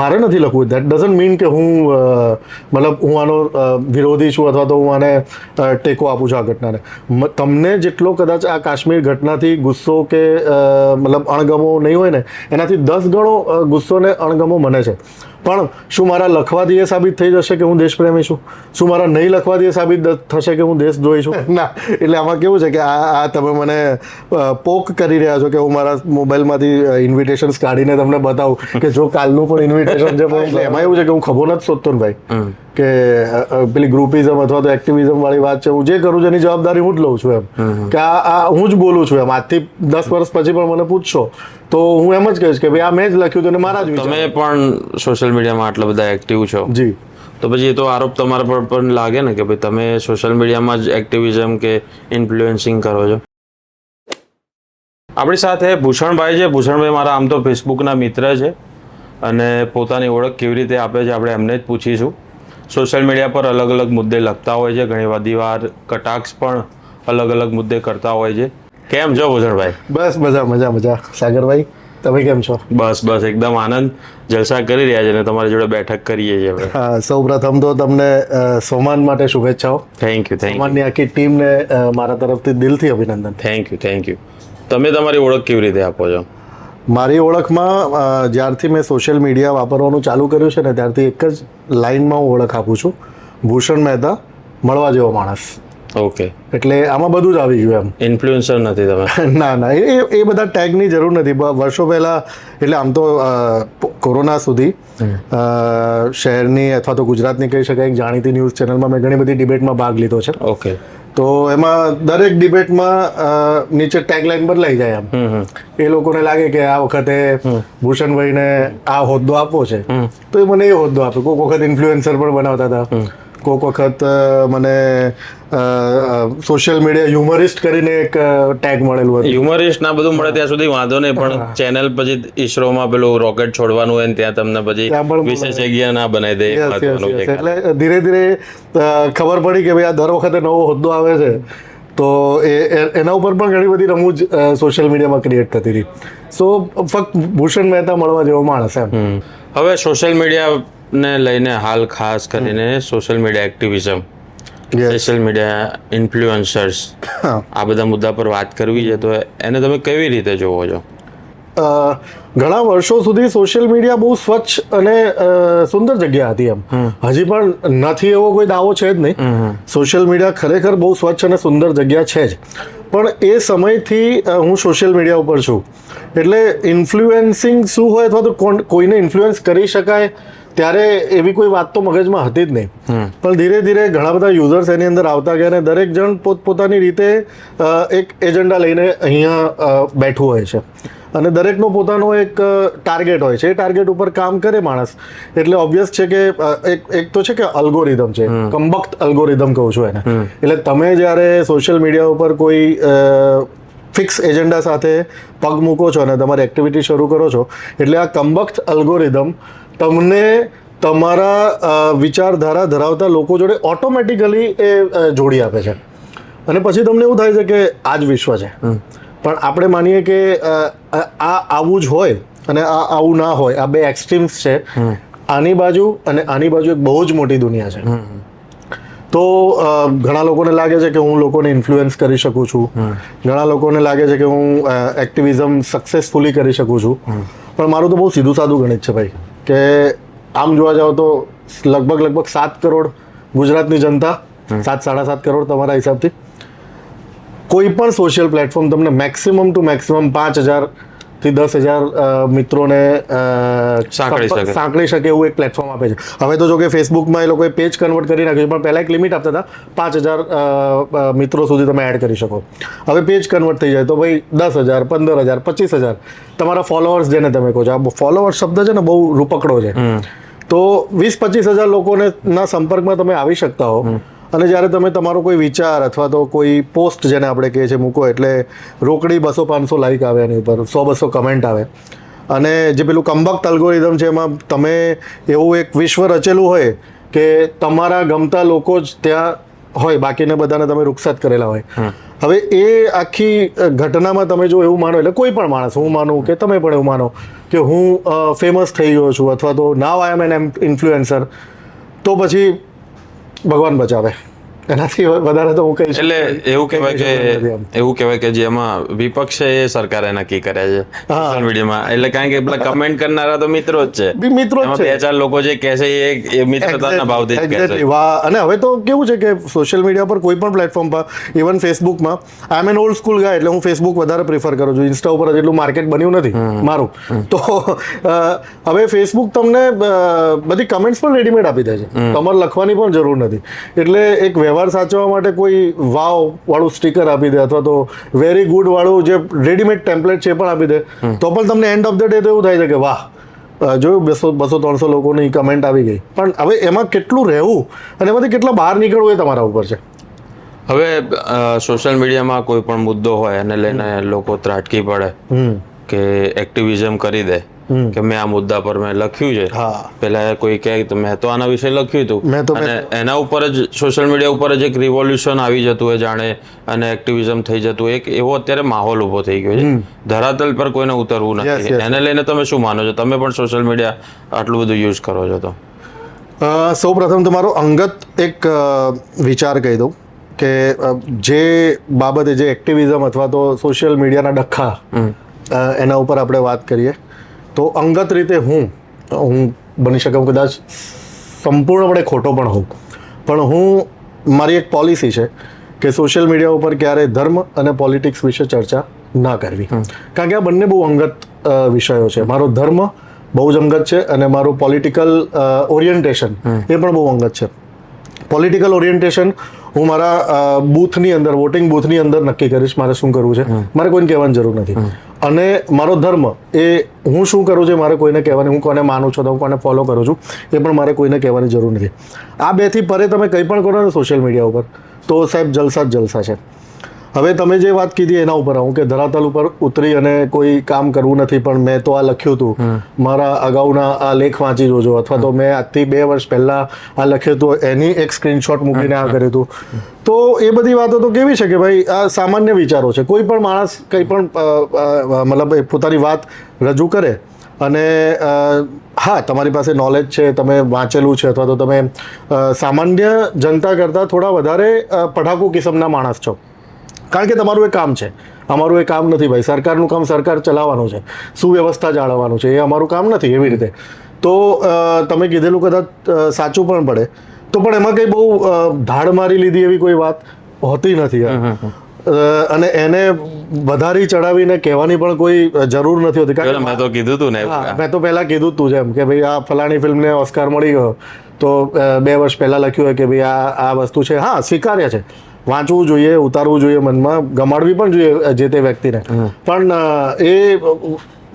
મારે નથી લખવું. દેટ ડઝન્ટ મીન કે હું મતલબ હું આનો વિરોધી છું અથવા તો હું આને ટેકો આપું છું આ ઘટનાને. તમને જેટલો કદાચ આ કાશ્મીર ઘટનાથી ગુસ્સો કે મતલબ અણગમો નહીં હોય ને, એનાથી દસ ગણો ગુસ્સો ને અણગમો મને છે. પણ શું મારા લખવાથી એ સાબિત થઈ જશે કે હું દેશપ્રેમી છું? શું મારા નહીં લખવાથી એ સાબિત થશે કે હું દેશદ્રોહી છું? ના એટલે આમાં કેવું છે કે આ આ તમે મને પોક કરી રહ્યા છો કે હું મારા મોબાઈલમાંથી ઇન્વિટેશન્સ કાઢીને તમને બતાવું કે જો કાલનું પણ ઇન્વિટેશન છે પણ એટલે એમાં એવું છે કે હું ખબર નથી શોધતો ને ભાઈ. કે પેલી ગ્રુપિઝમ અથવા તો એક્ટિવિઝમ વાળી વાત છે હું જે કરું છું એની જવાબદારી હું જ લઉં છું એમ. કે આ આ હું જ બોલું છું એમ. આજથી દસ વર્ષ પછી પણ મને પૂછશો તો હું એમ જ કહીશ કે ભાઈ આ મેં જ લખ્યું હતું અને મારા જ તમે પણ સોશિયલ મીડિયામાં આટલા બધા એક્ટિવ છો. જી. તો પછી એ તો આરોપ તમારા પર પણ લાગે ને કે ભાઈ તમે સોશિયલ મીડિયામાં જ એક્ટિવિઝમ કે ઇન્ફ્લુએન્સિંગ કરો છો? આપણી સાથે ભૂષણભાઈ છે. ભૂષણભાઈ મારા આમ તો ફેસબુકના મિત્ર છે અને પોતાની ઓળખ કેવી રીતે આપે છે આપણે એમને જ પૂછીશું. સોશિયલ મીડિયા પર અલગ અલગ મુદ્દે લખતા હોય છે. ઘણી બધી વાર કટાક્ષ પણ અલગ અલગ મુદ્દે કરતા હોય છે. કેમ છો ભૂષણભાઈ? બસ મજા મજા મજા. સાગરભાઈ તમે કેમ છો? બસ બસ. એકદમ આનંદ. જલસા કરી રહ્યા છે અને તમારી જોડે બેઠક કરીએ છીએ આપણે હા સૌ પ્રથમ તો તમને સોમાન માટે શુભેચ્છાઓ. થેન્ક યુ થેન્ક સોમાનની આખી ટીમને મારા તરફથી દિલથી અભિનંદન. થેન્ક યુ થેન્ક યુ તમે તમારી ઓળખ કેવી રીતે આપો છો? મારી ઓળખમાં જ્યારથી મેં સોશિયલ મીડિયા વાપરવાનું ચાલુ કર્યું છે ને ત્યારથી એક જ લાઇનમાં હું ઓળખ આપું છું. ભૂષણ મહેતા મળવા જેવો માણસ. ઓકે એટલે આમાં બધું જ આવી ગયું એમ. ઇન્ફ્લુએન્સર નથી તમે? ના ના. એ એ- બધા ટેગની જરૂર નથી. વર્ષો પહેલાં એટલે આમ તો કોરોના સુધી શહેરની અથવા તો ગુજરાતની કહી શકાય એક જાણીતી ન્યૂઝ ચેનલમાં મેં ઘણી બધી ડિબેટમાં ભાગ લીધો છે. ઓકે તો એમાં દરેક ડિબેટમાં નીચે ટેગલાઇન બદલાઈ જાય હમ એ લોકોને લાગે કે આ વખતે ભૂષણભાઈને આ હોદ્દો આપવો છે. તો એ મને એ હોદ્દો આપ્યો કોઈક વખત ઇન્ફ્લુએન્સર પણ બનાવતા હતા. કોઈક વખત મને સોશિયલ મીડિયા હ્યુમરિસ્ટ કરીને એક ટેગ મળેલું હતું. હ્યુમરિસ્ટ ના બધું મળે ત્યાં સુધી વાંધો નહીં પણ ચેનલ પછી ઈસરોમાં પેલું રોકેટ છોડવાનું હોય ત્યાં તમને પછી વિશેષજ્ઞ ના બનાવી દે એટલે ધીરે ધીરે ખબર પડી કે ભાઈ આ દર વખતે નવો હોદ્દો આવે છે. તો એ એના ઉપર પણ ઘણી બધી રમૂજ સોશિયલ મીડિયામાં ક્રિએટ થતી હતી સો ફક્ત ભૂષણ મહેતા મળવા જેવો માણસ એમ. હવે સોશિયલ મીડિયાને લઈને હાલ ખાસ કરીને social media activism. Social media influencers આ બધા મુદ્દા પર વાત કરવી છે તો એને તમે કેવી રીતે જોવો છો? ઘણા વર્ષો સુધી સોશિયલ મીડિયા બહુ સ્વચ્છ અને સુંદર જગ્યા હતી એમ. હજી પણ નથી એવો કોઈ દાવો છે જ નહીં. સોશિયલ મીડિયા ખરેખર બહુ સ્વચ્છ અને સુંદર જગ્યા છે જ. પણ એ સમયથી હું સોશિયલ મીડિયા ઉપર છું. એટલે ઇન્ફ્લુએન્સિંગ શું હોય અથવા તો કોઈને ઇન્ફ્લુએન્સ કરી શકાય? ત્યારે એવી કોઈ વાત તો મગજમાં હતી જ નહીં. પણ ધીરે ધીરે ઘણા બધા યુઝર્સ એની અંદર આવતા ગયા અને દરેક જણ પોતપોતાની રીતે એક એજન્ડા લઈને અહીંયા બેઠું હોય છે. અને દરેકનો પોતાનો એક ટાર્ગેટ હોય છે. એ ટાર્ગેટ ઉપર કામ કરે માણસ. એટલે ઓબ્વિયસ છે કે એક એક તો છે કે અલ્ગોરિધમ છે. કમ્બક્ત અલ્ગોરિધમ કહું છું એને. એટલે તમે જ્યારે સોશિયલ મીડિયા ઉપર કોઈ ફિક્સ એજન્ડા સાથે પગ મૂકો છો અને તમારી એક્ટિવિટી શરૂ કરો છો એટલે આ કમ્બક્ત અલ્ગોરિધમ તમને તમારા વિચારધારા ધરાવતા લોકો જોડે ઓટોમેટિકલી એ જોડી આપે છે. અને પછી તમને એવું થાય છે કે આ જ વિશ્વ છે. પણ આપણે માનીએ કે આ આવું જ હોય અને આ આવું ના હોય આ બે એક્સ્ટ્રીમ્સ છે. આની બાજુ અને આની બાજુ એક બહુ જ મોટી દુનિયા છે. તો ઘણા લોકોને લાગે છે કે હું લોકોને ઇન્ફ્લુઅન્સ કરી શકું છું. ઘણા લોકોને લાગે છે કે હું એક્ટિવિઝમ સક્સેસફુલી કરી શકું છું. પણ મારું તો બહુ સીધું સાદું ગણિત છે ભાઈ. કે આમ જોવા જાઓ તો લગભગ લગભગ સાત કરોડ ગુજરાતની જનતા સાત સાડા સાત કરોડ તમારા હિસાબથી. કોઈ પણ સોશિયલ પ્લેટફોર્મ તમને મેક્સિમમ ટુ મેક્સિમમ પાંચ હજાર થી દસ હજાર મિત્રોને અ, સાંકળી શકે. સાંકળી શકે એવું એક પ્લેટફોર્મ આપે છે. હવે તો જો કે ફેસબુકમાં એ લોકોએ પેજ કન્વર્ટ કરી નાખ્યું છે પણ પહેલાં એક લિમિટ આપતા હતા. પાંચ હજાર મિત્રો સુધી તમે એડ કરી શકો. હવે પેજ કન્વર્ટ થઈ જાય તો ભાઈ દસ હજાર પંદર હજાર પચીસ હજાર. તમારા ફોલોઅર્સ જેને તમે કહો છો. આ ફોલોઅર્સ શબ્દ છે ને બહુ રૂપકડો છે. તો વીસ પચીસ હજાર લોકોને ના સંપર્કમાં તમે આવી શકતા હો. અને જ્યારે તમે તમારો કોઈ વિચાર અથવા તો કોઈ પોસ્ટ જેને આપણે કહીએ છીએ મૂકો એટલે રોકડી બસો પાંચસો લાઈક આવે એની ઉપર સો બસો કમેન્ટ આવે. અને જે પેલું કમ્બક્ત અલ્ગોરિધમ છે એમાં તમે એવું એક વિશ્વ રચેલું હોય કે તમારા ગમતા લોકો જ ત્યાં હોય બાકીને બધાને તમે રૂક્ષાત કરેલા હોય. હવે એ આખી ઘટનામાં તમે જો એવું માનો એટલે કોઈ પણ માણસ હું માનું કે તમે પણ એવું માનો કે હું ફેમસ થઈ ગયો છું અથવા તો નાવ આઈ એમ એન એમ ઇન્ફ્લુએન્સર તો પછી ભગવાન બચાવે. એનાથી વધારે તો હું કહીશ એટલે એવું કહેવાય કે. એવું કહેવાય કે જેમાં વિપક્ષ છે એ સરકારે નક્કી કરે છે સોશિયલ મીડિયામાં એટલે કારણ કે પેલા કમેન્ટ કરનારા તો મિત્રો જ છે. મિત્રો જ છે. બે ચાર લોકો જે કહે છે એ મિત્રતાના ભાવથી જ કહે છે. અને હવે તો કેવું છે કે સોશિયલ મીડિયા પર કોઈ પણ પ્લેટફોર્મ પર even ફેસબુકમાં I am an old school guy એટલે હું ફેસબુક વધારે પ્રિફર કરું છું. ઇન્સ્ટા ઉપર એટલું માર્કેટ બન્યું નથી મારું. તો હવે ફેસબુક તમને બધી કમેન્ટ્સ પણ રેડીમેડ આપી દે છે. તમારે લખવાની પણ જરૂર નથી. એટલે એક વ્યવહાર સાચવવા માટે કોઈ વાવ વાળું સ્ટીકર આપી દે અથવા તો વેરી ગુડ વાળું જે રેડીમેડ ટેમ્પલેટ છે પણ આપી દે. તો પણ તમને એન્ડ ઓફ ધ ડે તો એવું થાય છે કે વાહ જોયું બસો બસો ત્રણસો લોકોની કમેન્ટ આવી ગઈ. પણ હવે એમાં કેટલું રહેવું અને એમાંથી કેટલા બહાર નીકળવું એ તમારા ઉપર છે? હવે સોશિયલ મીડિયામાં કોઈ પણ મુદ્દો હોય એને લઈને લોકો ત્રાટકી પડે કે એક્ટિવિઝમ કરી દે. કે મેં આ મુદ્દા પર મેં લખ્યું છે. હા. પેલા કોઈ કહે તો મેં તો આના વિશે લખ્યું હતું. અને એના ઉપર જ સોશિયલ મીડિયા ઉપર જ એક રિવોલ્યુશન આવી જતું હોય જાણે અને એક્ટિવિઝમ થઈ જતું એક એવો અત્યારે માહોલ ઊભો થઈ ગયો છે. ધરાતલ પર કોઈને ઉતરવું નથી. એને લઈને તમે શું માનો છો? તમે પણ સોશિયલ મીડિયા આટલું બધું યુઝ કરો છો તો? સૌ પ્રથમ તમારો અંગત એક વિચાર કહી દઉં કે જે બાબતે જે એક્ટિવિઝમ અથવા તો સોશિયલ મીડિયાના ડખ્ખા અ, એના ઉપર આપણે વાત કરીએ. તો અંગત રીતે હું હું બની શકે હું કદાચ સંપૂર્ણપણે ખોટો પણ હોઉં. પણ હું મારી એક પોલિસી છે કે સોશિયલ મીડિયા ઉપર ક્યારે ધર્મ અને પોલિટિક્સ વિશે ચર્ચા ના કરવી. કારણ કે આ બંને બહુ અંગત વિષયો છે. મારો ધર્મ બહુ જ અંગત છે અને મારું પોલિટિકલ ઓરિયન્ટેશન એ પણ બહુ અંગત છે. પોલિટિકલ ઓરિએન્ટેશન હું મારા બૂથની અંદર વોટિંગ બૂથની અંદર નક્કી કરીશ મારે શું કરવું છે. મારે કોઈને કહેવાની જરૂર નથી. અને મારો ધર્મ એ હું શું કરું છું મારે કોઈને કહેવાની હું કોને માનું છું તો હું કોને ફોલો કરું છું એ પણ મારે કોઈને કહેવાની જરૂર નથી. આ બેથી પરે તમે કંઈ પણ કરો ને સોશિયલ મીડિયા ઉપર તો સાહેબ જલસા જ જલસા છે. હવે તમે જે વાત કીધી એના ઉપર હું કે ધરાતલ ઉપર ઉતરી અને કોઈ કામ કરવું નથી પણ મેં તો આ લખ્યું હતું. મારા અગાઉના આ લેખ વાંચી જોજો અથવા તો મેં આજથી બે વર્ષ પહેલાં આ લખ્યું હતું એની એક સ્ક્રીનશોટ મૂકીને આ કર્યું હતું. તો એ બધી વાતો તો કેવી છે કે ભાઈ આ સામાન્ય વિચારો છે. કોઈ પણ માણસ કંઈ પણ મતલબ એ પોતાની વાત રજૂ કરે અને હા તમારી પાસે નોલેજ છે તમે વાંચેલું છે અથવા તો તમે સામાન્ય જનતા કરતાં થોડા વધારે પઢાકુ કિસ્મના માણસ છો. કારણ કે તમારું એ કામ છે. અમારું એ કામ નથી ભાઈ. સરકારનું કામ સરકાર ચલાવવાનું છે. સુવ્યવસ્થા જાળવવાનું છે. એ અમારું કામ નથી એવી રીતે. તો તમે કીધેલું કદાચ સાચું પણ પડે. તો પણ એમાં કંઈ બહુ ધાડ મારી લીધી એવી કોઈ વાત હોતી નથી. અને એને વધારી ચડાવીને કહેવાની પણ કોઈ જરૂર નથી હોતી. કારણ કે મેં તો કીધું તું ને મેં તો પહેલા કીધું તું જેમ કે ભાઈ આ ફલાણી ફિલ્મને ઓસ્કાર મળી ગયો. તો બે વર્ષ પહેલા લખ્યું હોય કે ભાઈ આ આ વસ્તુ છે. હા સ્વીકાર્ય છે. વાંચવું જોઈએ ઉતારવું જોઈએ મનમાં ગમાડવી પણ જોઈએ જે તે વ્યક્તિને. પણ એ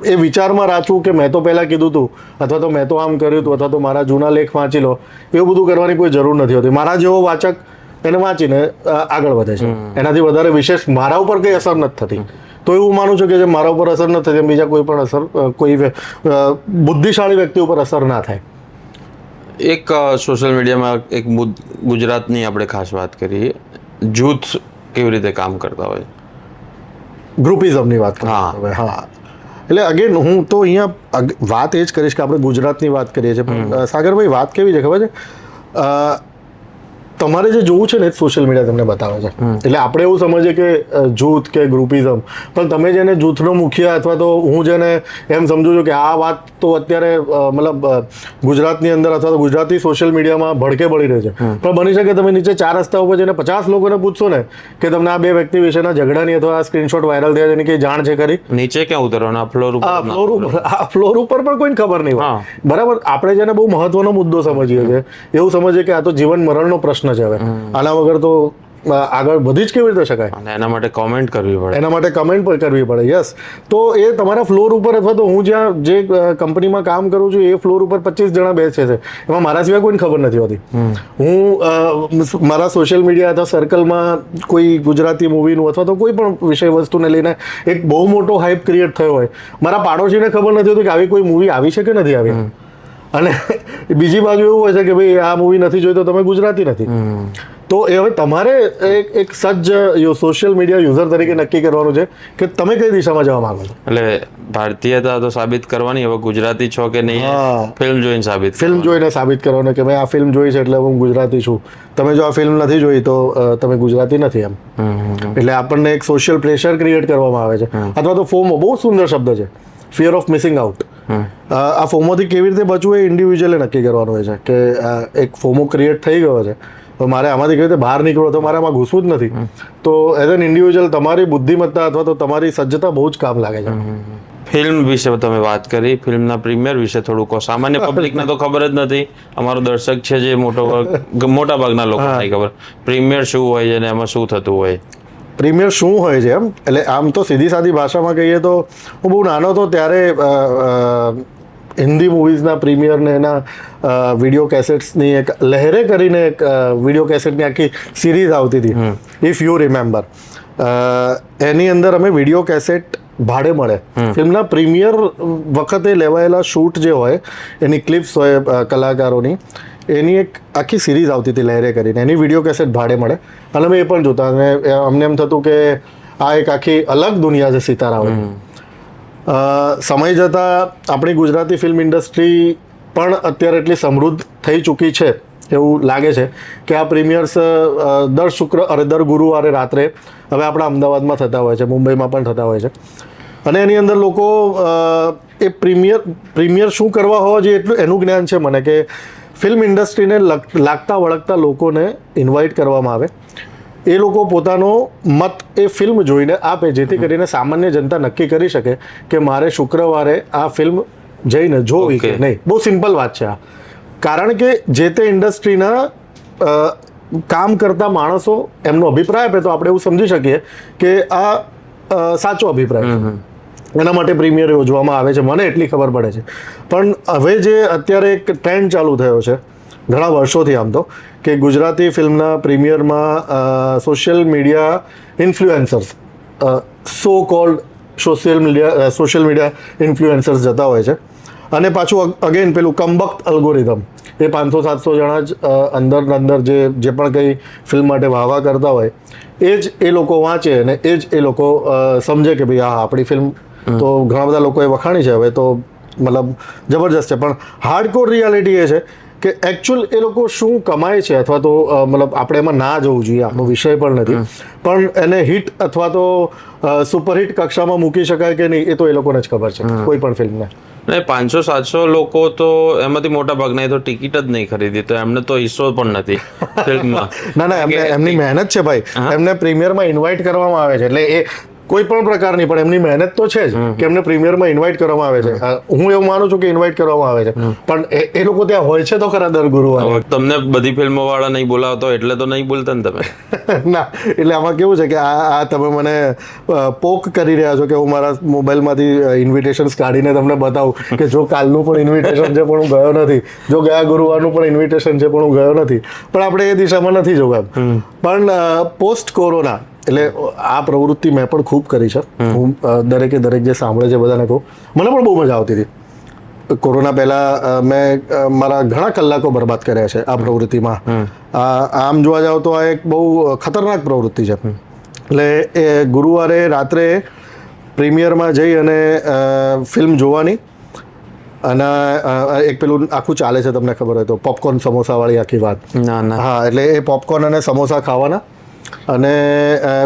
એ વિચારમાં રાખવું કે મેં તો પહેલાં કીધું હતું અથવા તો મેં તો આમ કર્યું હતું અથવા તો મારા જૂના લેખ વાંચી લો એવું બધું કરવાની કોઈ જરૂર નથી હોતી. મારા જેવો વાચક એને વાંચીને આગળ વધે છે. એનાથી વધારે વિશેષ મારા ઉપર કંઈ અસર નથી થતી. તો એવું માનું છું કે જે મારા ઉપર અસર નથી થતી બીજા કોઈ પણ અસર કોઈ બુદ્ધિશાળી વ્યક્તિ ઉપર અસર ના થાય. એક સોશિયલ મીડિયામાં એક ગુજરાતની આપણે ખાસ વાત કરીએ. જૂથ કેવી રીતે કામ કરતા હોય? ગ્રુપિઝમની વાત હા. હા. એટલે અગેન હું તો અહીંયા વાત એ જ કરીશ કે આપણે ગુજરાતની વાત કરીએ છીએ. પણ સાગરભાઈ વાત કેવી છે ખબર છે? તમારે જે જોવું છે ને સોશિયલ મીડિયા તમને બતાવે છે. એટલે આપણે એવું સમજીએ કે જૂથ કે ગ્રુપિઝમ પણ તમે જેને જૂથનો મુખ્ય અથવા તો હું જેને એમ સમજુ છું કે આ વાત તો અત્યારે મતલબ ગુજરાતની અંદર અથવા તો ગુજરાતી સોશિયલ મીડિયામાં ભડકે પડી રહી છે. પણ બની શકે તમે નીચે ચાર રસ્તા ઉપર જઈને પચાસ લોકોને પૂછશો ને કે તમને આ બે વ્યક્તિ વિશેના ઝઘડાની અથવા આ સ્ક્રીનશોટ વાયરલ થયા છે એની કંઈ જાણ છે ખરી? નીચે ક્યાં ઉતરવાનું ફ્લોર ઉપર ફ્લોર ઉપર આ ફ્લોર ઉપર પણ કોઈને ખબર નહીં હોય. બરાબર? આપણે જેને બહુ મહત્વનો મુદ્દો સમજીએ છીએ એવું સમજીએ કે આ તો જીવન મરણનો પ્રશ્ન છે હવે. આના વગર તો આગળ વધી જ કેવી રીતે શકાય? અને એના માટે કોમેન્ટ કરવી પડે. એના માટે કમેન્ટ પણ કરવી પડે યસ તો એ તમારા ફ્લોર ઉપર અથવા તો હું જ્યાં જે કંપનીમાં કામ કરું છું એ ફ્લોર ઉપર પચીસ જણા બેસે છે. એમાં મારા સિવાય કોઈને ખબર નથી હોતી. હું મારા સોશિયલ મીડિયા અથવા સર્કલમાં કોઈ ગુજરાતી મૂવીનું અથવા તો કોઈ પણ વિષય વસ્તુને લઈને એક બહુ મોટો હાઇપ ક્રિએટ થયો હોય. મારા પાડોશીને ખબર નથી હોતી કે આવી કોઈ મૂવી આવી છે કે નથી આવી. અને બીજી બાજુ એવું હોય છે કે ભાઈ આ મૂવી નથી જોઈ તો તમે ગુજરાતી નથી. તો એ હવે તમારે એક એક સજ્જ સોશિયલ મીડિયા યુઝર તરીકે નક્કી કરવાનું છે કે તમે કઈ દિશામાં જવા માંગો છો? એટલે ભારતીયતા તો સાબિત કરવાની હવે ગુજરાતી છો કે નહીં. ફિલ્મ જોઈને સાબિત ફિલ્મ જોઈને સાબિત કરવાનું કે ભાઈ આ ફિલ્મ જોઈ છે એટલે હું ગુજરાતી છું. તમે જો આ ફિલ્મ નથી જોઈ તો તમે ગુજરાતી નથી એમ. એટલે આપણને એક સોશિયલ પ્રેશર ક્રિએટ કરવામાં આવે છે. અથવા તો ફોમો બહુ સુંદર શબ્દ છે. Fear of missing out. આ ફોમોથી કેવી રીતે બચવું એ ઇન્ડિવિજ્યુઅલે નક્કી કરવાનું હોય છે કે એક ફોમો ક્રિએટ થઈ ગયો છે તો મારે આમાંથી કેવી રીતે બહાર નીકળવો તો મારે આમાં ઘૂસવું જ નથી. તો એઝ એન ઇન્ડિવિજ્યુઅલ તમારી બુદ્ધિમત્તા અથવા તો તમારી સજ્જતા બહુ જ કામ લાગે છે. ફિલ્મ વિશે તમે વાત કરી ફિલ્મના પ્રીમિયર વિશે થોડુંક કહો. સામાન્ય પબ્લિકને તો ખબર જ નથી. અમારો દર્શક છે જે મોટો મોટા ભાગના લોકો નહીં ખબર. પ્રીમિયર શું હોય છે અને એમાં શું થતું હોય. પ્રીમિયર શું હોય છે એમ? એટલે આમ તો સીધી સાદી ભાષામાં કહીએ તો હું બહુ નાનો હતો ત્યારે હિન્દી મૂવીઝના પ્રીમિયર ને એના વીડિયો કેસેટ્સની એક લહેરે કરીને એક વીડિયો કેસેટની આખી સિરીઝ આવતી હતી. ઇફ યુ રિમેમ્બર એની અંદર અમે વીડિયો કેસેટ ભાડે મળે. ફિલ્મના પ્રીમિયર વખતે લેવાયેલા શૂટ જે હોય એની ક્લિપ્સ હોય કલાકારોની એની એક આખી સિરીઝ આવતી હતી લહેરે કરીને. એની વીડિયો કેસેટ ભાડે મળે. અને અમે એ પણ જોતા. અને અમને એમ થતું કે આ એક આખી અલગ દુનિયા છે સિતારાઓની સમય જતાં આપણી ગુજરાતી ફિલ્મ ઇન્ડસ્ટ્રી પણ અત્યારે એટલી સમૃદ્ધ થઈ ચૂકી છે એવું લાગે છે કે આ પ્રીમિયર્સ દર શુક્ર અરે દર ગુરુવારે રાત્રે હવે આપણા અમદાવાદમાં થતા હોય છે મુંબઈમાં પણ થતા હોય છે. અને એની અંદર લોકો એ પ્રીમિયર પ્રીમિયર શું કરવા હોવા જોઈએ એટલું એનું જ્ઞાન છે મને કે ફિલ્મ ઇન્ડસ્ટ્રીને લગ- લાગતા વળગતા લોકોને ઇન્વાઇટ કરવામાં આવે. એ લોકો પોતાનો મત એ ફિલ્મ જોઈને આપે જેથી કરીને સામાન્ય જનતા નક્કી કરી શકે કે મારે શુક્રવારે આ ફિલ્મ જઈને જોવી કે નહીં. બહુ સિમ્પલ વાત છે આ. કારણ કે જે તે ઇન્ડસ્ટ્રીના કામ કરતા માણસો એમનો અભિપ્રાય આપે તો આપણે એવું સમજી શકીએ કે આ સાચો અભિપ્રાય એના માટે પ્રીમિયર યોજવામાં આવે છે. મને એટલી ખબર પડે છે. પણ હવે જે અત્યારે એક ટ્રેન્ડ ચાલુ થયો છે, ઘણા વર્ષોથી આમ તો, કે ગુજરાતી ફિલ્મના પ્રીમિયરમાં social media influencers so called social media social media influencers જતા હોય છે. અને પાછું અગેન પેલું કમ્બક્ટ અલ્ગોરિધમ એ પાંચસો, સાતસો જણા જ અંદર અંદર જે જે પણ કંઈ ફિલ્મ માટે વાહવા કરતા હોય, એ જ એ લોકો વાંચે અને એ જ એ લોકો સમજે કે ભાઈ, હા, આપણી ફિલ્મ તો ઘણા બધા લોકોએ વખાણી છે હવે તો મતલબ જબરજસ્ત છે. પણ હાર્ડકોર રિયાલિટી એ છે કે એકચ્યુઅલ એ લોકો શું કમાય છે અથવા તો મતલબ આપણે એમાં ના જવું જોઈએ આપણો વિષય પણ નથી. પણ એને હિટ અથવા તો સુપરહિટ કક્ષામાં મૂકી શકાય કે નહીં એ તો એ લોકોને જ ખબર છે. કોઈ પણ ફિલ્મને ને. પાંચસો સાતસો લોકો તો એમાંથી મોટા ભાગના તો ટિકિટ જ નહીં ખરીદી તો એમને તો હિસ્સો પણ નથી ફિલ્મમાં. ના ના એમને એમની મહેનત છે ભાઈ. એમને પ્રીમિયરમાં ઇન્વાઇટ કરવામાં આવે છે. એટલે એ કોઈ પણ પ્રકારની પણ એમની મહેનત તો છે જ કે એમને પ્રીમિયરમાં ઇન્વાઇટ કરવામાં આવે છે. હું એવું માનું છું કે ઇન્વાઇટ કરવામાં આવે છે. પણ એ- લોકો ત્યાં હોય છે તો ખરા દર ગુરુવારે. તમને બધી ફિલ્મો વાળા નહીં બોલાવતો એટલે તો નહીં બોલતા ને તમે. ના એટલે આમાં કેવું છે કે આ આ તમે મને પોક કરી રહ્યા છો કે હું મારા મોબાઈલમાંથી ઇન્વિટેશન્સ કાઢીને તમને બતાવું કે જો કાલનું પણ ઇન્વિટેશન છે પણ હું ગયો નથી. જો ગયા ગુરુવારનું પણ ઇન્વિટેશન છે પણ હું ગયો નથી. પણ આપણે એ દિશામાં નથી જોવા પણ પોસ્ટ કોરોના એટલે આ પ્રવૃત્તિ મેં પણ ખૂબ કરી છે. હું દરેકે દરેક જે સાંભળે છે બધાને કહું મને પણ બહુ મજા આવતી હતી. કોરોના પહેલા મેં મારા ઘણા કલાકો બરબાદ કર્યા છે આ પ્રવૃત્તિમાં. આમ જોવા જાવ તો આ એક બહુ ખતરનાક પ્રવૃત્તિ છે. એટલે એ ગુરુવારે રાત્રે પ્રીમિયરમાં જઈ અને ફિલ્મ જોવાની. અને એક પેલું આખું ચાલે છે તમને ખબર હોય તો પોપકોર્ન સમોસાવાળી આખી વાત. ના ના. હા એટલે એ પોપકોર્ન અને સમોસા ખાવાના. અને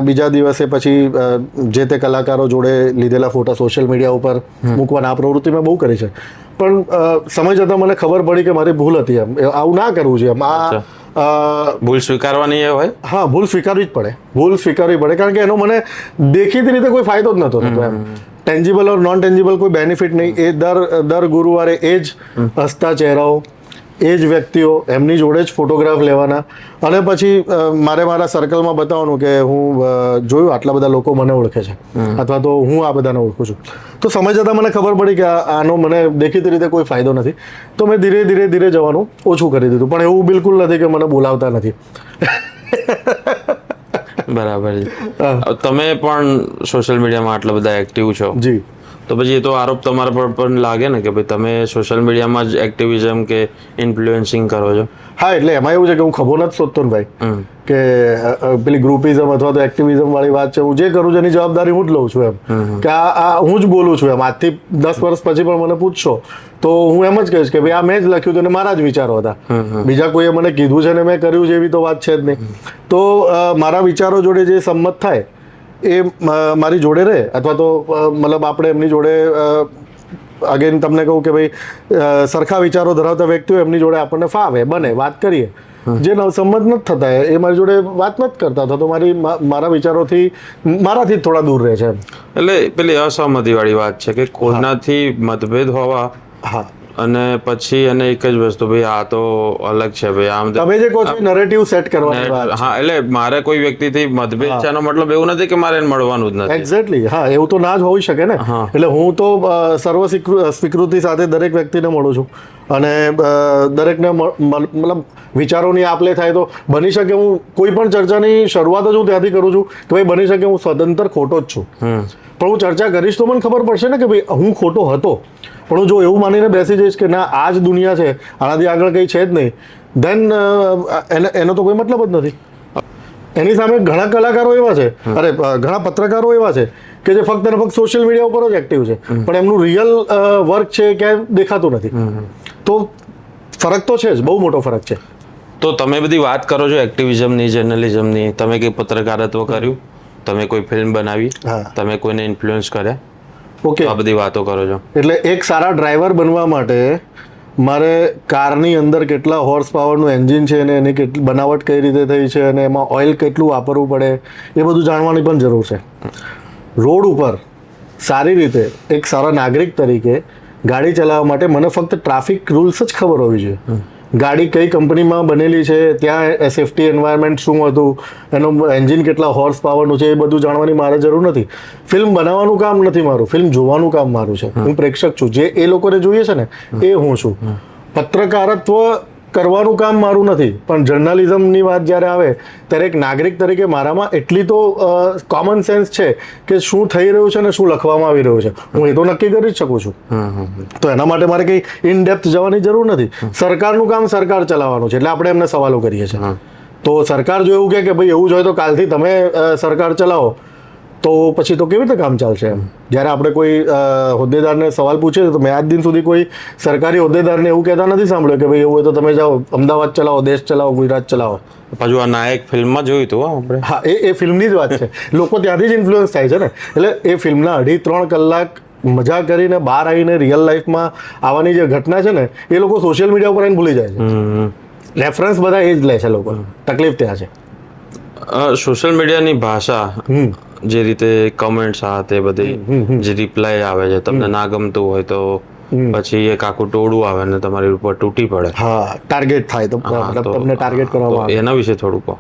બીજા દિવસે પછી જે તે કલાકારો જોડે લીધેલા ફોટા સોશિયલ મીડિયા ઉપર મૂકવાના આ પ્રવૃત્તિ મેં બહુ કરી છે. પણ સમય જતાં મને ખબર પડી કે મારી ભૂલ હતી એમ. આવું ના કરવું જોઈએ એમ. આ ભૂલ સ્વીકારવાની એ હોય? હા ભૂલ સ્વીકારવી જ પડે. ભૂલ સ્વીકારવી પડે. કારણ કે એનો મને દેખીતી રીતે કોઈ ફાયદો જ નહોતો થતો એમ. ટેન્જિબલ ઓર નોન ટેન્જિબલ કોઈ બેનિફિટ નહીં. એ દર દર ગુરુવારે એ જ હસતા ચહેરાઓ એ જ વ્યક્તિઓ એમની જોડે જ ફોટોગ્રાફ લેવાના. અને પછી મારે મારા સર્કલમાં બતાવવાનું કે હું જોયું આટલા બધા લોકો મને ઓળખે છે. અથવા તો હું આ બધાને ઓળખું છું. તો સમય જતાં મને ખબર પડી કે આનો મને દેખીતી રીતે કોઈ ફાયદો નથી. તો મેં ધીરે ધીરે ધીરે જવાનું ઓછું કરી દીધું. પણ એવું બિલકુલ નથી કે મને બોલાવતા નથી. બરાબર છે. તમે પણ સોશિયલ મીડિયામાં આટલા બધા એક્ટિવ છો. જી. તો પછી એ તો આરોપ તમારા પર પણ લાગે ને કે ભાઈ તમે સોશિયલ મીડિયામાં જ એક્ટિવિઝમ કે ઇન્ફ્લુએન્સિંગ કરો છો? હા એટલે એમાં એવું છે કે હું ખબર નથી શોધતો ને ભાઈ કે પેલી ગ્રુપિઝમ અથવા તો એક્ટિવિઝમ વાળી વાત છે હું જે કરું છું એની જવાબદારી હું જ લઉં છું એમ. કે આ આ હું જ બોલું છું એમ. આજથી દસ વર્ષ પછી પણ મને પૂછશો તો હું એમ જ કહીશ કે ભાઈ આ મેં જ લખ્યું હતું અને મારા જ વિચારો હતા. બીજા કોઈએ મને કીધું છે ને મેં કર્યું છે એવી તો વાત છે જ નહીં. તો મારા વિચારો જોડે જે સંમત થાય એ મારી જોડે રહે અથવા તો મતલબ આપણે એમની જોડે અગેન તમને કહું કે ભાઈ સરખા વિચારો ધરાવતા વ્યક્તિઓ એમની જોડે આપણને ફાવે બને વાત કરીએ. જે નવસંમત નથી થતા એ મારી જોડે વાત નથી કરતા અથવા તો મારી મારા વિચારોથી મારાથી જ થોડા દૂર રહે છે એટલે પેલી અસહમતિ વાળી વાત છે કે કોઈનાથી મતભેદ હોવા હા. અને પછી અને એક જ વસ્તુ ભાઈ આ તો અલગ છે ભાઈ આમ તમે જે કહો છો નરેટિવ સેટ કરવાની હા એટલે મારે કોઈ વ્યક્તિથી મતભેદ છે એનો મતલબ એવું નથી કે મારે એને મળવાનું જ નથી. એક્ઝેક્ટલી હા એવું તો ના જ હોઈ શકે ને. એટલે હું તો સર્વ સ્વીકૃતિ સાથે દરેક વ્યક્તિને મળું છું. અને દરેકને મતલબ વિચારોની આપ લે થાય તો બની શકે હું કોઈ પણ ચર્ચાની શરૂઆત જ હું ત્યાંથી કરું છું કે ભાઈ બની શકે હું સ્વતંત્ર ખોટો જ છું. પણ હું ચર્ચા કરીશ તો મને ખબર પડશે ને કે ભાઈ હું ખોટો હતો. પણ હું જો એવું માનીને બેસી જઈશ કે ના આ જ દુનિયા છે આનાથી આગળ કંઈ છે જ નહીં ધેન એને એનો તો કોઈ મતલબ જ નથી. એની સામે ઘણા કલાકારો એવા છે અરે ઘણા પત્રકારો એવા છે કે જે ફક્ત ને ફક્ત સોશિયલ મીડિયા ઉપર જ એક્ટિવ છે પણ એમનું રિયલ વર્ક છે ક્યાંય દેખાતું નથી. તો ફરક તો છે જ બહુ મોટો ફરક છે. તો તમે બધી વાત કરો છો એક્ટિવિઝમની જર્નલિઝમની તમે કંઈ પત્રકારત્વ કર્યું? તમે કોઈ ફિલ્મ બનાવી. તમે કોઈને ઇન્ફ્લુઅન્સ કર્યા? ઓકે આ બધી વાતો કરો છો. એટલે એક સારા ડ્રાઈવર બનવા માટે મારે કારની અંદર કેટલા હોર્સ પાવરનું એન્જિન છે અને એની કેટલી બનાવટ કઈ રીતે થઈ છે અને એમાં ઓઇલ કેટલું વાપરવું પડે એ બધું જાણવાની પણ જરૂર છે. રોડ ઉપર સારી રીતે એક સારા નાગરિક તરીકે ગાડી ચલાવવા માટે મને ફક્ત ટ્રાફિક રૂલ્સ જ ખબર હોવી જોઈએ. ગાડી કઈ કંપનીમાં બનેલી છે ત્યાં સેફટી એન્વાયરમેન્ટ શું હતું એનું એન્જિન કેટલા હોર્સ પાવરનું છે એ બધું જાણવાની મારે જરૂર નથી. ફિલ્મ બનાવવાનું કામ નથી મારું ફિલ્મ જોવાનું કામ મારું છે. હું. પ્રેક્ષક છું. જે એ લોકોને જોઈએ છે ને એ હું છું. પત્રકારત્વ કરવાનું કામ મારું નથી. પણ જર્નાલિઝમની વાત જ્યારે આવે ત્યારે એક નાગરિક તરીકે મારામાં એટલી તો કોમન સેન્સ છે કે શું થઈ રહ્યું છે ને શું લખવામાં આવી રહ્યું છે. હું એ તો નક્કી કરી જ શકું છું. તો એના માટે મારે કંઈ ઇન ડેપ્થ જવાની જરૂર નથી. સરકારનું કામ સરકાર ચલાવવાનું છે એટલે આપણે એમને સવાલો કરીએ છીએ. તો સરકાર જો એવું કે ભાઈ એવું જ હોય તો કાલથી તમે સરકાર ચલાવો. તો પછી તો કેવી રીતે કામ ચાલશે એમ? જ્યારે આપણે કોઈ હોદ્દેદારને સવાલ પૂછીએ તો મેં આજ દિન સુધી કોઈ સરકારી હોદ્દેદારને એવું કહેતા નથી સાંભળ્યું કે ભાઈ એવું હોય તો તમે જાઓ અમદાવાદ ચલાવો દેશ ચલાવો ગુજરાત ચલાવો. પાછું આ નાયક ફિલ્મમાં જોયું હતું હો આપણે. હા એ એ ફિલ્મની જ વાત છે. લોકો ત્યાંથી જ ઇન્ફ્લુઅન્સ થાય છે ને. એટલે એ ફિલ્મના અઢી ત્રણ કલાક મજા કરીને બહાર આવીને રિયલ લાઈફમાં આવવાની જે ઘટના છે ને એ લોકો સોશિયલ મીડિયા ઉપર આવીને ભૂલી જાય છે. રેફરન્સ બધા એ જ લે છે લોકો. તકલીફ ત્યાં છે. સોશિયલ મીડિયાની ભાષા જે રીતે કમેન્ટ્સ આ તે બધી જે રિપ્લાય આવે છે તમને ના ગમતું હોય તો પછી એક આખું ટોળું આવે ને તમારી ઉપર તૂટી પડે. હા ટાર્ગેટ થાય તો મતલબ તમને ટાર્ગેટ કરવામાં આવે. એના વિશે થોડું કહો.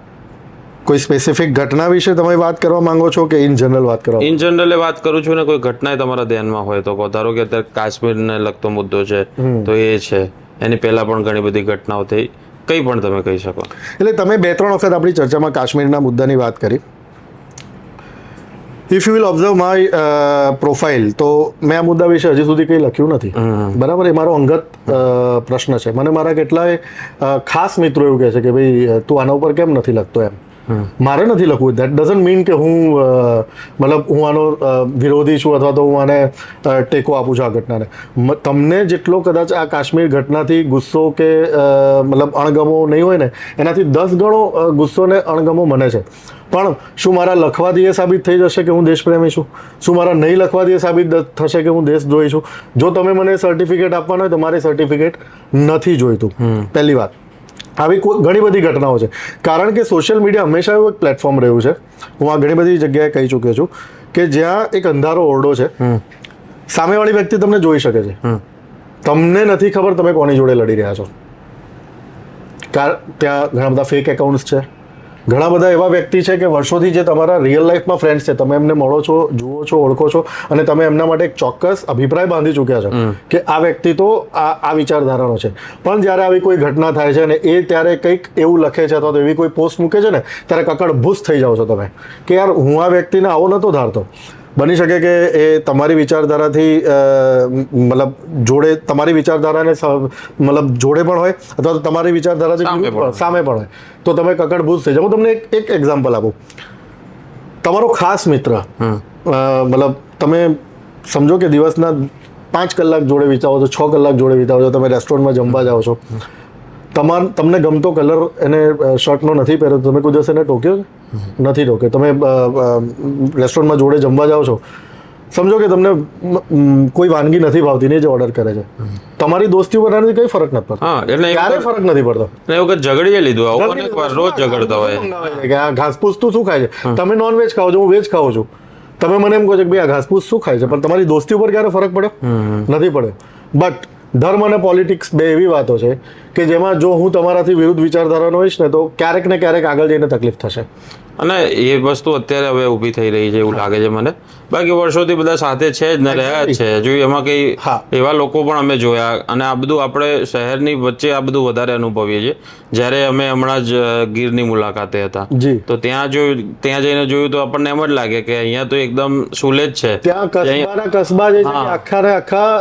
કોઈ સ્પેસિફિક ઘટના વિશે તમે વાત કરવા માંગો છો કે ઇન જનરલ વાત કરો ઇન જનરલ વાત કરું છું ને કોઈ ઘટના તમારા ધ્યાનમાં હોય તો ધારો કે અત્યારે કાશ્મીરને લગતો મુદ્દો છે તો એ છે. એની પહેલા પણ ઘણી બધી ઘટનાઓ થઈ. કઈ પણ તમે કહી શકો. એટલે તમે બે ત્રણ વખત આપણી ચર્ચામાં કાશ્મીરના મુદ્દાની વાત કરી. If you will observe my profile તો મેં આ મુદ્દા વિશે હજી સુધી કંઈ લખ્યું નથી. બરાબર? એ મારો અંગત પ્રશ્ન છે. મને મારા કેટલાય ખાસ મિત્રો એવું કહે છે કે ભાઈ તું આના ઉપર કેમ નથી લખતો એમ? મારે નથી લખવું. દેટ ડઝન્ટ મીન કે હું મતલબ હું આનો વિરોધી છું અથવા તો હું આને ટેકો આપું છું આ ઘટનાને. તમને જેટલો કદાચ આ કાશ્મીર ઘટનાથી ગુસ્સો કે મતલબ અણગમો નહીં હોય ને એનાથી દસ ગણો ગુસ્સો ને અણગમો મને છે. પણ શું મારા લખવાથી એ સાબિત થઈ જશે કે હું દેશપ્રેમી છું? શું મારા નહીં લખવાથી એ સાબિત થશે કે હું દેશદ્રોહી છું? જો તમે મને સર્ટિફિકેટ આપવાનો હોય તો મારે સર્ટિફિકેટ નથી જોઈતું. પહેલી વાત. આવી ઘણી બધી ઘટનાઓ છે. કારણ કે સોશિયલ મીડિયા હંમેશા એવું એક પ્લેટફોર્મ રહ્યું છે. હું આ ઘણી બધી જગ્યાએ કહી ચૂક્યો છું કે જ્યાં એક અંધારો ઓરડો છે સામેવાળી વ્યક્તિ તમને જોઈ શકે છે. તમને નથી ખબર તમે કોની જોડે લડી રહ્યા છો. ત્યાં ઘણા બધા ફેક એકાઉન્ટ્સ છે. ઘણા બધા એવા વ્યક્તિ છે કે વર્ષોથી જે તમારા રિયલ લાઈફમાં ફ્રેન્ડ્સ છે તમે એમને મળો છો જુઓ છો ઓળખો છો અને તમે એમના માટે એક ચોક્કસ અભિપ્રાય બાંધી ચૂક્યા છો કે આ વ્યક્તિ તો આ આ વિચારધારાનો છે. પણ જ્યારે આવી કોઈ ઘટના થાય છે અને એ ત્યારે કંઈક એવું લખે છે અથવા તો એવી કોઈ પોસ્ટ મૂકે છે ને ત્યારે કકડ ભૂસ થઈ જાઓ છો તમે. કે યાર હું આ વ્યક્તિને આવો નહોતો ધારતો. બની શકે કે એ તમારી વિચારધારાથી મતલબ જોડે તમારી વિચારધારાને મતલબ જોડે પણ હોય અથવા તો તમારી વિચારધારાથી સામે પણ હોય. તો તમે કકડભૂત થઈ જાઓ હું તમને એક એક એક્ઝામ્પલ આપું. તમારો ખાસ મિત્ર મતલબ તમે સમજો કે દિવસના પાંચ કલાક જોડે વિતાવો છો છ કલાક જોડે વિતાવો છો તમે રેસ્ટોરન્ટમાં જમવા જાઓ છો. તમાર તમને ગમતો કલર એને શર્ટનો નથી પહેર્યો તમે કોઈ દિવસ એને ટોક્યો? નથી ટોક્યો. તમે રેસ્ટોરન્ટમાં જોડે જમવા જાઓ છો. સમજો કે તમને કોઈ વાનગી નથી ભાવતી ને જે ઓર્ડર કરે છે. તમારી દોસ્તી ઉપર આનાથી કઈ ફરક નથી પડતો. એટલે ક્યારે ફરક નથી પડતો. એ વખત ઝઘડીએ લીધું. આવું વાર રોજ ઝઘડતા હોય. કે આ ઘાસપૂસ તું શું ખાય છે? તમે નોન વેજ ખાઓ છો હું વેજ ખાઉં છું. તમે મને એમ કહો છો કે ભાઈ આ ઘાસપૂસ શું ખાય છે? પણ તમારી દોસ્તી ઉપર ક્યારે ફરક પડ્યો? નથી પડ્યો. બટ ધર્મ અને પોલિટિક્સ બે એવી વાતો છે કે જેમાં જો હું તમારાથી વિરુદ્ધ વિચારધારાનો હોઈશ ને તો ક્યારેક ને ક્યારેક આગળ જઈને તકલીફ થશે. અને એ વસ્તુ અત્યારે હવે ઊભી થઈ રહી છે એવું લાગે છે મને. બાકી વર્ષોથી બધા સાથે છે જ ને રહ્યા છે. હજુ એમાં કઈ એવા લોકો પણ અમે જોયા. અને આ બધું આપણે શહેરની વચ્ચે આ બધું વધારે અનુભવીએ છીએ. જ્યારે અમે હમણાં જ ગીરની મુલાકાતે હતા. તો ત્યાં જોયું ત્યાં જઈને જોયું તો આપણને એમ જ લાગે કે અહીંયા તો એકદમ સુલેજ છે. ત્યાં કસ્બાના કસ્બા જે છે આખા આખા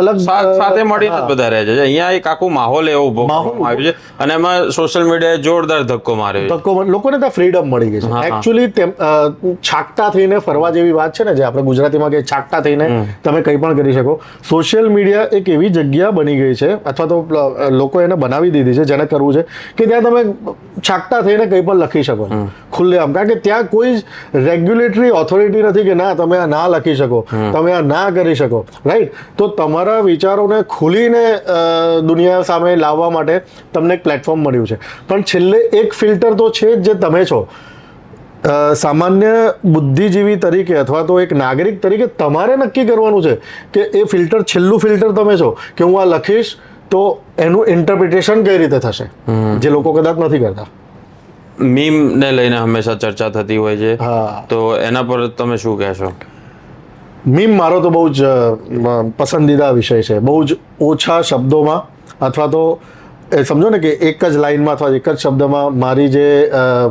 અલગ સાથે મળીને. બધા રહે છે. અહીંયા એક આખું માહોલ એવો ઊભો આવ્યો છે. અને એમાં સોશિયલ મીડિયાએ જોરદાર ધક્કો માર્યો ધક્કો લોકોને ત્યાં ફ્રીડમ મળી ગઈ છે. એકચ્યુઅલી છાકટા થઈને ફરવા જેવી વાત છે ને જે આપણે ગુજરાતીમાં કે છાકટા થઈને તમે કંઈ પણ કરી શકો. સોશિયલ મીડિયા એક એવી જગ્યા બની ગઈ છે અથવા તો લોકો એને બનાવી દીધી છે જેને કરવું છે કે ત્યાં તમે છાકટા થઈને કંઈ પણ લખી શકો. ખુલ્લે આમ. કારણ કે ત્યાં કોઈ રેગ્યુલેટરી ઓથોરિટી નથી કે ના તમે આ ના લખી શકો તમે આ ના કરી શકો રાઈટ તો તમારા વિચારોને ખુલીને દુનિયા સામે લાવવા માટે તમને એક પ્લેટફોર્મ મળ્યું છે. પણ છેલ્લે એક ફિલ્ટર તો છે જ જે તમે છો. સામાન્ય બુદ્ધિજીવી તરીકે અથવા તો એક નાગરિક તરીકે તમારે નક્કી કરવાનું છે કે એ ફિલ્ટર છેલ્લું ફિલ્ટર તમે છો કે હું આ લખીશ તો એનું ઇન્ટરપ્રિટેશન કઈ રીતે થશે? જે લોકો કદાચ નથી કરતા. મીમ ને લઈને હંમેશા ચર્ચા થતી હોય છે. તો એના પર તમે શું કહેશો? મીમ મારો તો બહુ જ પસંદીદા વિષય છે. બહુ જ ઓછા શબ્દોમાં અથવા તો એ સમજો ને કે એક જ લાઈનમાં અથવા એક જ શબ્દમાં મારી જે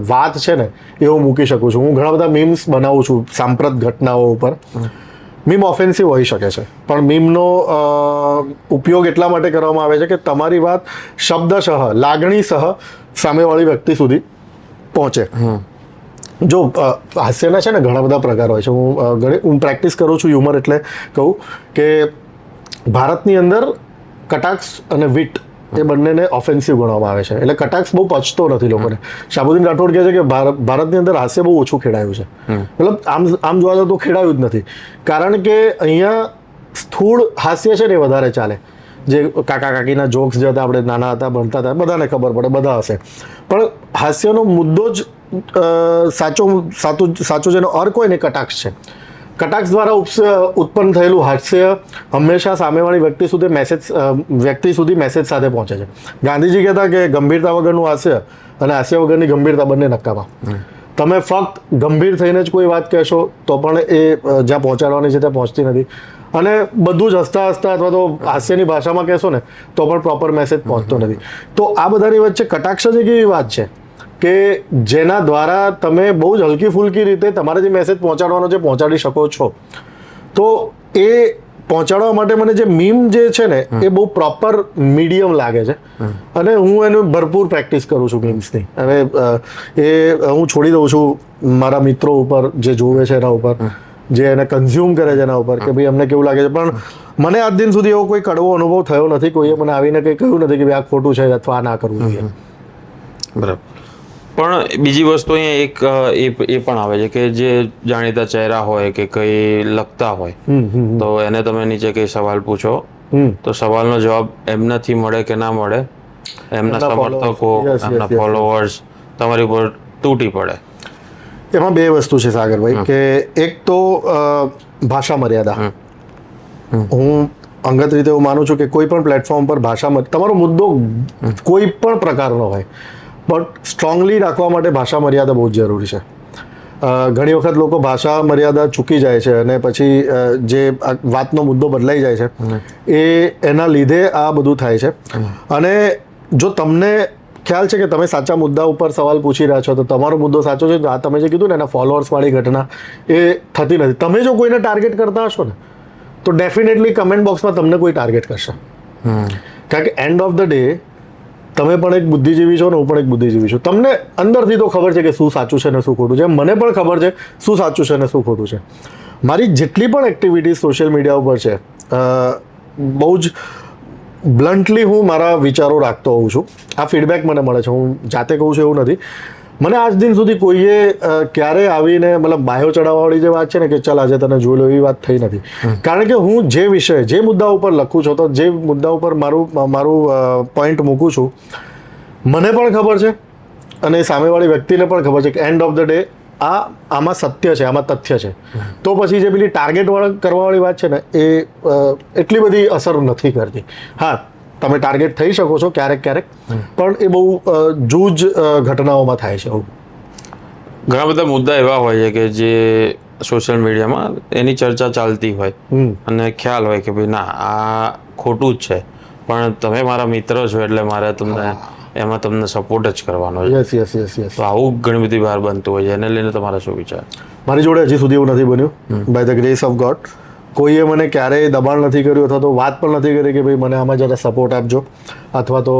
વાત છે ને એ હું મૂકી શકું છું. હું ઘણા બધા મીમ્સ બનાવું છું સાંપ્રત ઘટનાઓ ઉપર. મીમ ઓફેન્સિવ હોઈ શકે છે. પણ મીમનો ઉપયોગ એટલા માટે કરવામાં આવે છે કે તમારી વાત શબ્દશઃ લાગણીસહ સામેવાળી વ્યક્તિ સુધી પહોંચે. જો હાસ્યના છે ને ઘણા બધા પ્રકાર હોય છે. હું ઘણી હું પ્રેક્ટિસ કરું છું હ્યુમર એટલે કહું કે ભારતની અંદર કટાક્ષ અને વિટ એ બંનેને ઓફેન્સિવ ગણવામાં આવે છે. એટલે કટાક્ષ બહુ પચતો નથી લોકોને. શાહબુદ્દીન રાઠોડ કહે છે કે ભારત ભારતની અંદર હાસ્ય બહુ ઓછું ખેડાયું છે. મતલબ આમ આમ જોવા જાવ તો ખેડાયું જ નથી. કારણ કે અહીંયા સ્થૂળ હાસ્ય છે ને વધારે ચાલે. જે કાકા કાકીના જોક્સ જે હતા આપણે નાના હતા ભણતા હતા બધાને ખબર પડે બધા હશે. પણ હાસ્યનો મુદ્દો જ સાચો સાચો સાચો જેનો અર્ક હોય ને કટાક્ષ છે. કટાક્ષ દ્વારા ઉત્પન્ન થયેલું હાસ્ય હંમેશા સામેવાળી વ્યક્તિ સુધી મેસેજ વ્યક્તિ સુધી મેસેજ સાથે પહોંચે છે. ગાંધીજી કહેતા કે ગંભીરતા વગરનું હાસ્ય અને હાસ્ય વગરની ગંભીરતા બંને નકામા. તમે ફક્ત ગંભીર થઈને જ કોઈ વાત કહેશો તો પણ એ જ્યાં પહોંચાડવાની છે ત્યાં પહોંચતી નથી. અને બધું જ હસતા હસતા અથવા તો હાસ્યની ભાષામાં કહેશો ને તો પણ પ્રોપર મેસેજ પહોંચતો નથી. તો આ બધાની વચ્ચે કટાક્ષ જ એક એવી વાત છે. કે જેના દ્વારા તમે બહુ જ હલકી ફુલકી રીતે તમારે જે મેસેજ પહોંચાડવાનો છે પહોંચાડી શકો છો. તો એ પહોંચાડવા માટે મને જે મીમ જે છે ને એ બહુ પ્રોપર મીડિયમ લાગે છે. અને હું એનું ભરપૂર પ્રેક્ટિસ કરું છું મીમ્સની અને એ હું છોડી દઉં છું મારા મિત્રો ઉપર જે જોવે છે એના ઉપર જે એને કન્ઝ્યુમ કરે છે એના ઉપર કે ભાઈ અમને કેવું લાગે છે. પણ મને આજ દિન સુધી એવો કોઈ કડવો અનુભવ થયો નથી. કોઈએ મને આવીને કંઈ કહ્યું નથી કે ભાઈ આ ખોટું છે અથવા આ ના કરવું જોઈએ. બરાબર. પણ બીજી વસ્તુ અહીંયા એક એ પણ આવે છે કે જે જાણીતા ચહેરા હોય કે કંઈ લખતા હોય તો એને તમે નીચે કંઈ સવાલ પૂછો તો સવાલનો જવાબ એમનાથી મળે કે ના મળે. એમના સમર્થકો એમના. ફોલોવર્સ તમારી ઉપર તૂટી પડે. એમાં બે વસ્તુ છે સાગરભાઈ કે એક તો ભાષા મર્યાદા. હું અંગત રીતે હું માનું છું કે કોઈ પણ પ્લેટફોર્મ પર ભાષા તમારો મુદ્દો કોઈ પણ પ્રકારનો હોય પણ સ્ટ્રોંગલી રાખવા માટે ભાષા મર્યાદા બહુ જ જરૂરી છે. ઘણી વખત લોકો ભાષા મર્યાદા ચૂકી જાય છે અને પછી જે વાતનો મુદ્દો બદલાઈ જાય છે એ એના લીધે આ બધું થાય છે. અને જો તમને ખ્યાલ છે કે તમે સાચા મુદ્દા ઉપર સવાલ પૂછી રહ્યા છો તો તમારો મુદ્દો સાચો છે. આ તમે જે કીધું ને એના ફોલોઅર્સવાળી ઘટના એ થતી નથી. તમે જો કોઈને ટાર્ગેટ કરતા હશો ને તો ડેફિનેટલી કમેન્ટ બોક્સમાં તમને કોઈ ટાર્ગેટ કરશે. કારણ કે એન્ડ ઓફ ધ ડે તમે પણ એક બુદ્ધિજીવી છો ને હું પણ એક બુદ્ધિજીવી છું. તમને અંદરથી તો ખબર છે કે શું સાચું છે ને શું ખોટું છે. મને પણ ખબર છે શું સાચું છે ને શું ખોટું છે. મારી જેટલી પણ એક્ટિવિટીઝ સોશિયલ મીડિયા ઉપર છે બહુ જ બ્લન્ટલી હું મારા વિચારો રાખતો હોઉં છું. આ ફીડબેક મને મળે છે. હું જાતે કહું છું એવું નથી. મને આજ દિન સુધી કોઈએ ક્યારે આવીને મતલબ બાયો ચડાવવાવાળી જે વાત છે ને કે ચાલ આજે તને જોઈ લો એવી વાત થઈ નથી. કારણ કે હું જે વિષય જે મુદ્દા ઉપર લખું છું તો જે મુદ્દા ઉપર મારું મારું પોઈન્ટ મૂકું છું મને પણ ખબર છે અને સામેવાળી વ્યક્તિને પણ ખબર છે કે એન્ડ ઓફ ધ ડે આ આમાં સત્ય છે આમાં તથ્ય છે. તો પછી જે પેલી ટાર્ગેટવાળા કરવાવાળી વાત છે ને એ એટલી બધી અસર નથી કરતી. હા તમે ટાર્ગેટ થઈ શકો છો ક્યારેક ક્યારેક. પણ એ બહુ જૂજ ઘટનાઓમાં થાય છે. ઘણા બધા મુદ્દા એવા હોય છે કે જે સોશિયલ મીડિયામાં એની ચર્ચા ચાલતી હોય. અને ખ્યાલ હોય કે ભાઈ ના આ ખોટું જ છે. પણ તમે મારા મિત્ર છો એટલે મારે તમને એમાં તમને સપોર્ટ જ કરવાનો છે. યસ યસ યસ યસ તો આવું ઘણી બધી વાર બનતું હોય છે. એને લઈને તમારા શું વિચાર? મારી જોડે હજી સુધી એવું નથી બન્યું. By the grace of God કોઈએ મને ક્યારેય દબાણ નથી કર્યું અથવા તો વાત પણ નથી કરી કે ભાઈ મને આમાં જરા સપોર્ટ આપજો અથવા તો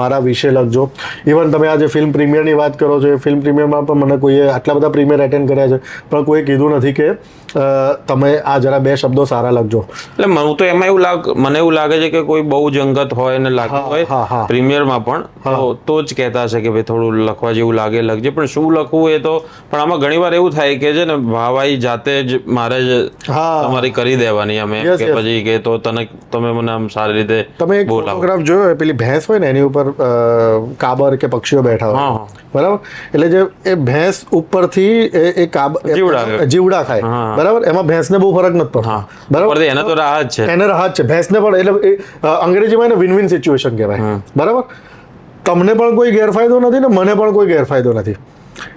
મારા વિશે લખજો. ઇવન તમે આજે ફિલ્મ પ્રીમિયરની વાત કરો છો, એ ફિલ્મ પ્રીમિયરમાં પણ મને કોઈએ આટલા બધા પ્રીમિયર એટેન્ડ કર્યા છે, પણ કોઈએ કીધું નથી કે તમે આ જરા બે શબ્દો સારા લખજો એટલે હું તો એમાં એવું લાગ મને એવું લાગે છે કે કોઈ બહુ જંગત હોય ને લાગતું. હોય પ્રીમિયરમાં પણ તો જ કહેતા હશે કે ભાઈ થોડું લખવા જેવું લાગે લખજે પણ શું લખવું એ તો પણ આમાં ઘણીવાર એવું થાય કે છે ને ભાવાઈ જાતે જ મારે જ હા. તમારી કરી દેવાની અમે કે પછી કે તો તને તમે મને આમ સારી રીતે તમે એક ફોટોગ્રાફ જોયો પેલી ભેંસ હોય ને એની ઉપર કાબર કે પક્ષીઓ બેઠા હોય. બરાબર? એટલે જે એ ભેંસ ઉપરથી એ એ કાબ એ- જીવડા ખાય. બરાબર? એમાં ભેંસને બહુ ફરક નથી પડતો. હા. બરાબર? એને તો રાહત છે. એને રાહત છે. ભેંસને પણ એટલે અંગ્રેજીમાં એને વિન વિન સિચ્યુએશન કહેવાય બરાબર? તમને પણ કોઈ ગેરફાયદો નથી ને મને પણ કોઈ ગેરફાયદો નથી.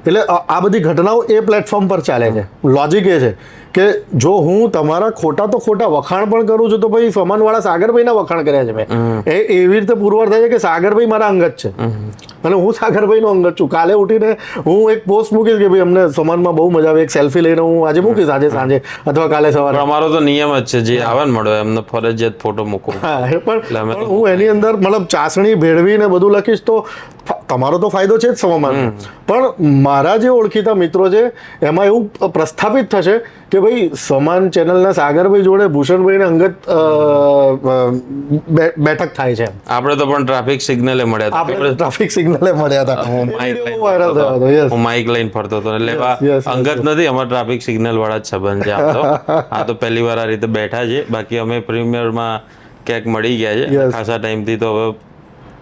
એટલે આ બધી ઘટનાઓ એ પ્લેટફોર્મ પર ચાલે છે. લોજિક એ છે. કે જો હું તમારા ખોટા તો ખોટા વખાણ પણ કરું છું તો ભાઈ સમાનવાળા સાગરભાઈના વખાણ કર્યા છે મેં. એ એવી રીતે પુરવાર થાય છે કે સાગરભાઈ મારા અંગત છે. અને હું સાગરભાઈનો અંગત છું. કાલે ઉઠીને હું એક પોસ્ટ મૂકીશ કે ભાઈ અમને સમાનમાં બહુ મજા આવે. એક સેલ્ફી લઈને હું આજે મૂકીશ આજે સાંજે. અથવા કાલે સવારે. અમારો તો નિયમ જ છે જે આવે ને મળો એમને ફરજિયાત ફોટો મૂકો હા પણ હું એની અંદર મતલબ ચાસણી ભેળવીને બધું લખીશ તો તમારો તો ફાયદો છે જ સમાન પણ મારા જે ઓળખીતા મિત્રો છે એમાં એવું પ્રસ્થાપિત થશે કે ભાઈ સમાન ચેનલના સાગરભાઈ જોડે ભૂષણભાઈને અંગત બેઠક થાય છે આપણે તો પણ ટ્રાફિક સિગ્નલે મળ્યા આપણે ટ્રાફિક સિગ્નલે મળ્યા હતા. હું માઇક. હું માઇક લઈને ફરતો હતો. એટલે અંગત નથી અમારા ટ્રાફિક સિગ્નલ વાળા જ સંબંધ છે આ તો પહેલી વાર આ રીતે બેઠા છે. બાકી અમે પ્રીમિયરમાં ક્યાંક મળી ગયા છે. ખાસા ટાઈમથી તો હવે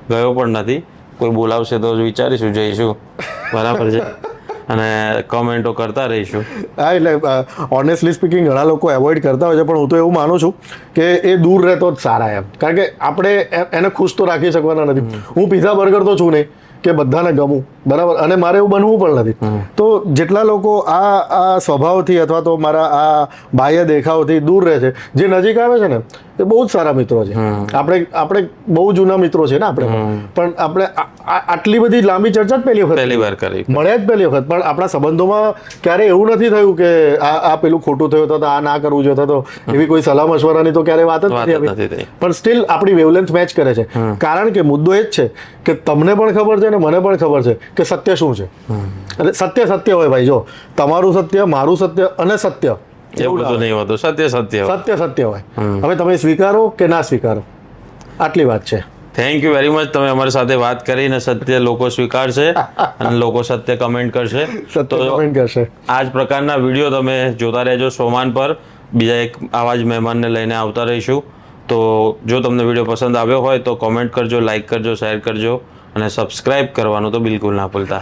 ગયો પણ નથી. કોઈ બોલાવશે તો વિચારીશું જઈશું. બરાબર છે. અને કમેન્ટો કરતા રહીશું. હા એટલે ઓનેસ્ટલી સ્પીકિંગ ઘણા લોકો એવોઇડ કરતા હોય છે પણ હું તો એવું માનું છું કે એ દૂર રહેતો જ સારા એમ. કારણ કે આપણે એને ખુશ તો રાખી શકવાના નથી. હું પીઝા બર્ગર તો છું નહીં કે બધાને ગમું બરાબર? અને મારે એવું બનવું પણ નથી. તો જેટલા લોકો આ આ સ્વભાવથી અથવા તો મારા આ બાહ્ય દેખાવથી દૂર રહે છે જે નજીક આવે છે ને એ બહુ જ સારા મિત્રો છે. આપણે આપણે બહુ જૂના મિત્રો છે ને આપણે. પણ આપણે આટલી બધી લાંબી ચર્ચા જ પહેલી વખત પહેલી વાર કરી. મળ્યા જ પહેલી વખત. પણ આપણા સંબંધોમાં ક્યારે એવું નથી થયું કે આ આ પેલું ખોટું થયું હતું આ ના કરવું જોઈએ તો એવી કોઈ સલાહ મશવરાની તો ક્યારે વાત જ નથી પણ સ્ટીલ આપણી વેવલેન્થ મેચ કરે છે. કારણ કે મુદ્દો એ જ છે કે તમને પણ ખબર છે અને મને પણ ખબર છે કે સત્ય શું છે. અને સત્ય સત્ય હોય ભાઈ જો. તમારું સત્ય મારું સત્ય અને સત્ય. એવું બધું નહીં હોતું. સત્ય સત્ય સત્ય સત્ય હોય. હવે તમે સ્વીકારો કે ના સ્વીકારો? આટલી વાત છે. થેન્ક યુ વેરી મચ તમે અમારી સાથે વાત કરીને સત્ય લોકો સ્વીકારશે અને લોકો સત્ય કમેન્ટ કરશે. સત્ય કમેન્ટ કરશે. આ જ પ્રકારના વીડિયો તમે જોતા રહેજો સોમાન પર. બીજા એક આવા જ મહેમાનને લઈને આવતા રહીશું. તો જો તમને વીડિયો પસંદ આવ્યો હોય તો કોમેન્ટ કરજો લાઇક કરજો શેર કરજો અને સબસ્ક્રાઇબ કરવાનું તો બિલકુલ ના ભૂલતા.